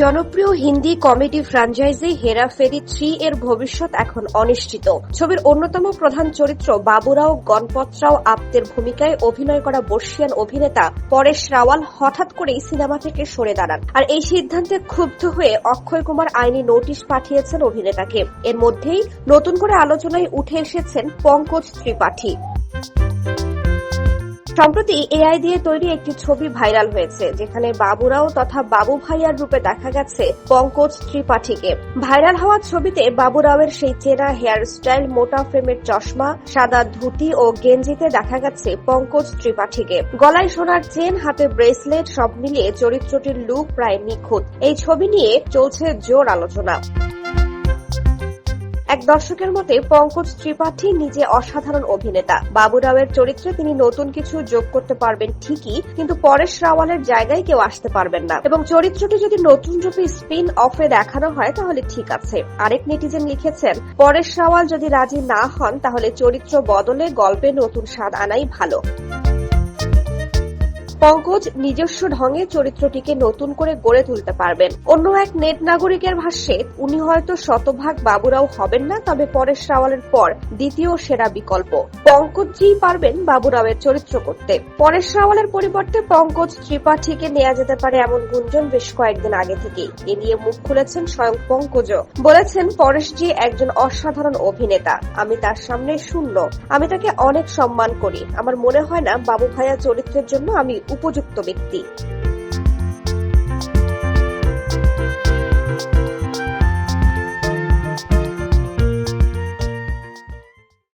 জনপ্রিয় Hindi comedy franchise Hera Pheri three এর ভবিষ্যৎ এখন অনিশ্চিত। ছবির অন্যতম প্রধান চরিত্র বাবুরাও, গণপতরাও আপ্তের ভূমিকায় অভিনয় করা বর্ষিয়ান অভিনেতা পরেশ রাওয়াল হঠাৎ করেই সিনেমা থেকে সরে দাঁড়ান। আর এই সিদ্ধান্তে ক্ষুব্ধ হয়ে অক্ষয় কুমার আইনি নোটিশ পাঠিয়েছেন অভিনেতাকে। এর মধ্যেই নতুন করে আলোচনায় উঠে এসেছেন পঙ্কজ ত্রিপাঠী। সম্প্রতি এআই দিয়ে তৈরি একটি ছবি ভাইরাল হয়েছে, যেখানে বাবুরাও তথা বাবু ভাইয়ার রূপে দেখা গেছে পঙ্কজ ত্রিপাঠীকে। ভাইরাল হওয়া ছবিতে বাবুরাওয়ের সেই চেনা হেয়ার স্টাইল মোটা ফ্রেমের চশমা, সাদা ধুতি ও গেঞ্জিতে দেখা গেছে পঙ্কজ ত্রিপাঠীকে। গলায় সোনার চেন, হাতে ব্রেসলেট, সব মিলিয়ে চরিত্রটির লুক প্রায় নিখুঁত। এই ছবি নিয়ে চলছে জোর আলোচনা। এক দর্শকের মতে, পঙ্কজ ত্রিপাঠী নিজে অসাধারণ অভিনেতা। বাবুরাওয়ের চরিত্রে তিনি নতুন কিছু যোগ করতে পারবেন ঠিকই, কিন্তু পরেশ রাওয়ালের জায়গায় কেউ আসতে পারবেন না। এবং চরিত্রটি যদি নতুন রূপে স্পিন অফে দেখানো হয়, তাহলে ঠিক আছে। আরেক নেটিজেন লিখেছেন, পরেশ রাওয়াল যদি রাজি না হন, তাহলে চরিত্র বদলে গল্পে নতুন স্বাদ আনাই ভালো। পঙ্কজ নিজস্ব ঢঙে চরিত্রটিকে নতুন করে গড়ে তুলতে পারবেন। অন্য এক নেট নাগরিকের ভাষ্যে, উনি হয়তো শতভাগ বাবুরাও হবেন না, তবে পরেশ রাওয়ালের পর দ্বিতীয় সেরা বিকল্প। পঙ্কজজি পারবেন বাবুরাওয়ের চরিত্র করতে। পরেশ রাওয়ালের পরিবর্তে পঙ্কজ ত্রিপাঠীকে নেওয়া যেতে পারে এমন গুঞ্জন বেশ কয়েকদিন আগে থেকেই। এ নিয়ে মুখ খুলেছেন স্বয়ং পঙ্কজও। বলেছেন, পরেশজি একজন অসাধারণ অভিনেতা। আমি তার সামনে শূন্য। আমি তাকে অনেক সম্মান করি। আমার মনে হয় না বাবু ভাইয়া চরিত্রের জন্য আমি উপযুক্ত ব্যক্তি।